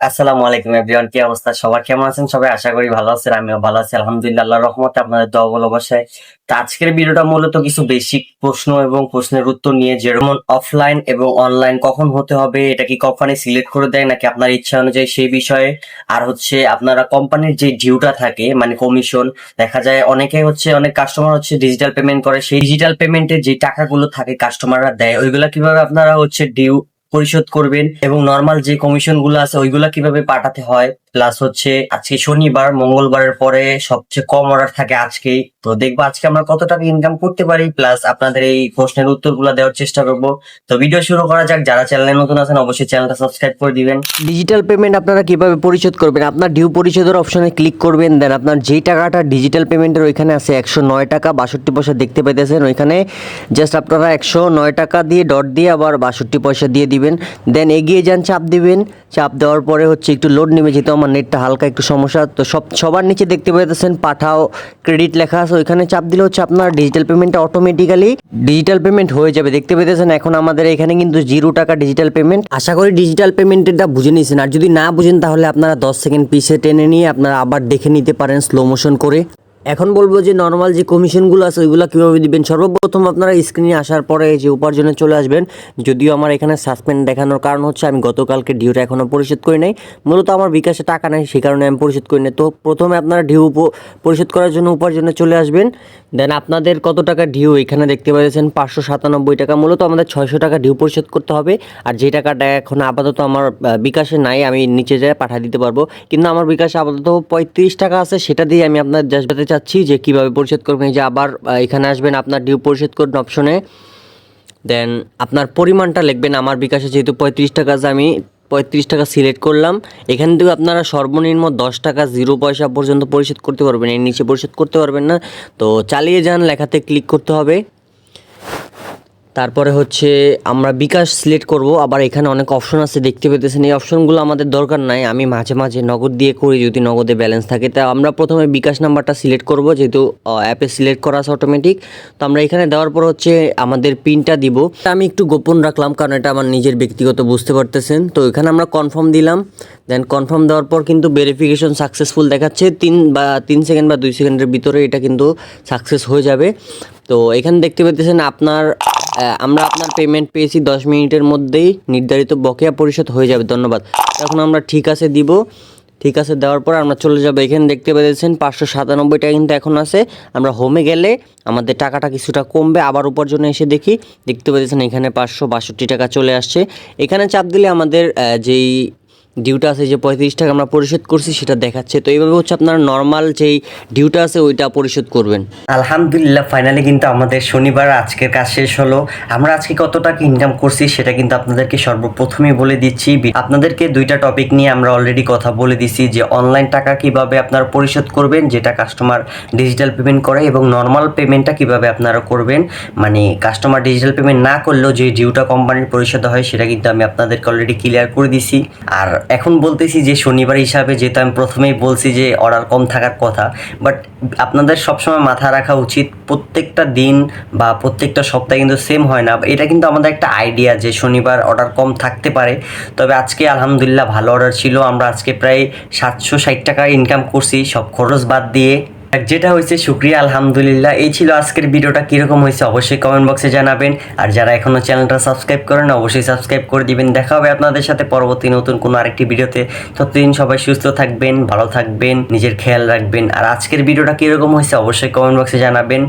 আসসালামু আলাইকুম এভরিওয়ান কি অবস্থা? সবার কেমন আছেন? সবাই আশা করি ভালো আছেন, আমিও ভালো আছি। আলহামদুলিল্লাহ রহমতে আপনাদের দোয়া ভালোবাসায় তো আজকের ভিডিওটা মূলত কিছু বেসিক প্রশ্ন এবং প্রশ্নের উত্তর নিয়ে যেমন অফলাইন এবং অনলাইন কখন হতে হবে, এটা কি কোম্পানি সিলেক্ট করে দেয় নাকি আপনার ইচ্ছা অনুযায়ী সেই বিষয়ে? আর হচ্ছে আপনারা কোম্পানির যে ডিউটা থাকে মানে কমিশন দেখা যায় অনেকে হচ্ছে, অনেক কাস্টমার হচ্ছে ডিজিটাল পেমেন্ট করে। সেই ডিজিটাল পেমেন্টের যে টাকাগুলো থাকে কাস্টমাররা দেয়, ওইগুলা কীভাবে আপনারা হচ্ছে ডিউ পরিশোধ করবেন এবং নর্মাল যে কমিশনগুলো আছে ওইগুলো কীভাবে পাঠাতে হয় প্লাস হচ্ছে আজকে শনিবার, মঙ্গলবারের পরে সবচেয়ে কম অর্ডার থাকে আজকেই। তো দেখব আজকে আমরা কত টাকা ইনকাম করতে পারি প্লাস আপনাদের এই প্রশ্নের উত্তরগুলো দেওয়ার চেষ্টা করব। তো ভিডিও শুরু করা যাক, যারা চ্যানেলে নতুন আছেন অবশ্যই চ্যানেলটা সাবস্ক্রাইব করে দিবেন। ডিজিটাল পেমেন্ট আপনারা কীভাবে পরিশোধ করবেন? আপনার ডিউ পরিশোধের অপশনে ক্লিক করবেন দেন আপনার যেই টাকাটা ডিজিটাল পেমেন্টের ওইখানে আছে একশো নয় টাকা, বাষট্টি পয়সা দেখতে পাইতেছেন। ওইখানে জাস্ট আপনারা একশো নয় টাকা দিয়ে ডট দিয়ে আবার বাষট্টি পয়সা দিয়ে দিবেন। দেন এগিয়ে যান, চাপ দিবেন। চাপ দেওয়ার পরে হচ্ছে একটু লোড নেমে যেত, আমার নেটটা হালকা একটু সমস্যা। তো সব, সবার নিচে দেখতে পাইতেছেন পাঠাও ক্রেডিট লেখা আছে, ওইখানে চাপ দিলে হচ্ছে আপনার ডিজিটাল পেমেন্টটা অটোমেটিক্যালি ডিজিটাল পেমেন্ট হয়ে যাবে। দেখতে পেতেছেন এখন আমাদের এখানে কিন্তু জিরো টাকা ডিজিটাল পেমেন্ট আশা করি ডিজিটাল পেমেন্টেরটা বুঝে নিয়েছেন। আর যদি না বুঝেন তাহলে আপনারা দশ সেকেন্ড পিছে টেনে নিয়ে আপনারা আবার দেখে নিতে পারেন স্লো মোশন করে। এখন বলব যে নর্মাল যে কমিশনগুলো আছে, ওইগুলো কীভাবে দিবেন? সর্বপ্রথম আপনারা স্ক্রিনে আসার পরে যে উপার্জনে চলে আসবেন, যদিও আমার এখানে সাসপেন্ড দেখানোর কারণ হচ্ছে আমি গতকালকে ডিউটা এখনও পরিশোধ করি নাই। মূলত আমার বিকাশে টাকা নেই, সেই কারণে আমি পরিশোধ করি নাই। তো প্রথমে আপনারা ডিউ পরিশোধ করার জন্য উপার্জনে চলে আসবেন। দেন আপনাদের কত টাকা ডিউ এখানে দেখতে পাচ্ছেন পাঁচশো সাতানব্বই টাকা। মূলত আমাদের ছয়শো টাকা ডিউ পরিশোধ করতে হবে। আর যে টাকাটা এখন আপাতত আমার বিকাশে নাই, আমি নিচে যেয়ে পাঠিয়ে দিতে পারব। কিন্তু আমার বিকাশে আপাতত পঁয়ত্রিশ টাকা আছে, সেটা দিয়ে আমি আপনার জানাতে চাচ্ছি যে কীভাবে পরিশোধ করবেন? এই যে আবার এখানে আসবেন আপনার ডিউ পরিশোধ করুন অপশনে দেন আপনার পরিমাণটা লিখবেন। আমার বিকাশে যেহেতু পঁয়ত্রিশ টাকা আমি পঁয়ত্রিশ টাকা সিলেক্ট করলাম। এখান থেকে আপনারা সর্বনিম্ন দশ টাকা জিরো পয়সা পর্যন্ত পরিশোধ করতে পারবেন। এর নিচে পরিশোধ করতে পারবেন না। তো চালিয়ে যান, লেখাতে ক্লিক করতে হবে। তারপরে হচ্ছে আমরা বিকাশ সিলেক্ট করব, আবার এখানে অনেক অপশন আছে, দেখতে পেতেছেন। এই অপশনগুলো আমাদের দরকার নাই, আমি মাঝে মাঝে নগদ দিয়ে করি, যদি নগদে ব্যালেন্স থাকে। তা আমরা প্রথমে বিকাশ নাম্বারটা সিলেক্ট করব, যেহেতু অ্যাপে সিলেক্ট করা আছে অটোমেটিক তো আমরা এখানে দেওয়ার পর হচ্ছে আমাদের পিনটা দিব। তা আমি একটু গোপন রাখলাম, কারণ এটা আমার নিজের ব্যক্তিগত বুঝতে পারতেছেন। তো এখানে আমরা কনফার্ম দিলাম। দেন কনফার্ম দেওয়ার পর কিন্তু ভেরিফিকেশন সাকসেসফুল দেখাচ্ছে। তিন বা, তিন সেকেন্ড বা দুই সেকেন্ডের ভিতরে এটা কিন্তু সাকসেস হয়ে যাবে। তো এখানে দেখতে পেতেছেন আপনার আমরা আপনার পেমেন্ট পেয়েছি দশ মিনিটের মধ্যেই। নির্ধারিত বকেয়া পরিশোধ হয়ে যাবে, ধন্যবাদ। এখন আমরা ঠিক আছে দিব। ঠিক আছে দেওয়ার পর আমরা চলে যাব। এখানে দেখতে পেয়েছেন পাঁচশো সাতানব্বইটা কিন্তু এখন আছে। আমরা হোমে গেলে আমাদের টাকাটা কিছুটা কমবে। আবার উপার্জনে এসে দেখি। দেখতে পেয়েছেন এখানে পাঁচশো বাষট্টি টাকা চলে আসছে। এখানে চাপ দিলে আমাদের যেই ডিউটা আছে যে পঁয়ত্রিশ টাকা আমরা পরিশোধ করছি, সেটা দেখাচ্ছে। তো এইভাবে হচ্ছে আপনার নর্মাল যেই ডিউটা আছে, ওইটা পরিশোধ করবেন। আলহামদুলিল্লাহ ফাইনালি কিন্তু আমাদের শনিবার আজকের কাজ শেষ হলো। আমরা আজকে কত টাকা ইনকাম করছি, সেটা কিন্তু আপনাদেরকে সর্বপ্রথমেই বলে দিচ্ছি। আপনাদেরকে দুইটা টপিক নিয়ে আমরা অলরেডি কথা বলে দিছি, যে অনলাইন টাকা কীভাবে আপনারা পরিশোধ করবেন, যেটা কাস্টমার ডিজিটাল পেমেন্ট করে, এবং নর্মাল পেমেন্টটা কীভাবে আপনারা করবেন। মানে কাস্টমার ডিজিটাল পেমেন্ট না করলেও যে ডিউটা কোম্পানির পরিশোধ হয়, সেটা কিন্তু আমি আপনাদেরকে অলরেডি ক্লিয়ার করে দিছি। আর এখন বলতেছি যে শনিবার হিসাবে যেহেতু আমি প্রথমেই বলছি যে অর্ডার কম থাকার কথা বাট আপনাদের সবসময় মাথা রাখা উচিত প্রত্যেকটা দিন বা প্রত্যেকটা সপ্তাহে কিন্তু সেম হয় না। এটা কিন্তু আমাদের একটা আইডিয়া যে শনিবার অর্ডার কম থাকতে পারে। তবে আজকে আলহামদুলিল্লাহ ভালো অর্ডার ছিল। আমরা আজকে প্রায় সাতশো ষাট টাকা ইনকাম করছি। সব খরচ বাদ দিয়ে আর যেটা হয়েছে শুক্রিয়া আলহামদুলিল্লাহ। এই ছিল আজকের ভিডিওটা। কীরকম হয়েছে অবশ্যই কমেন্ট বক্সে জানাবেন। আর যারা এখনও চ্যানেলটা সাবস্ক্রাইব করেন অবশ্যই সাবস্ক্রাইব করে দিবেন। দেখা হবে আপনাদের সাথে পরবর্তী নতুন কোনো আরেকটি ভিডিওতে। ততদিন সবাই সুস্থ থাকবেন, ভালো থাকবেন, নিজের খেয়াল রাখবেন। আর আজকের ভিডিওটা কীরকম হয়েছে, অবশ্যই কমেন্ট বক্সে জানাবেন।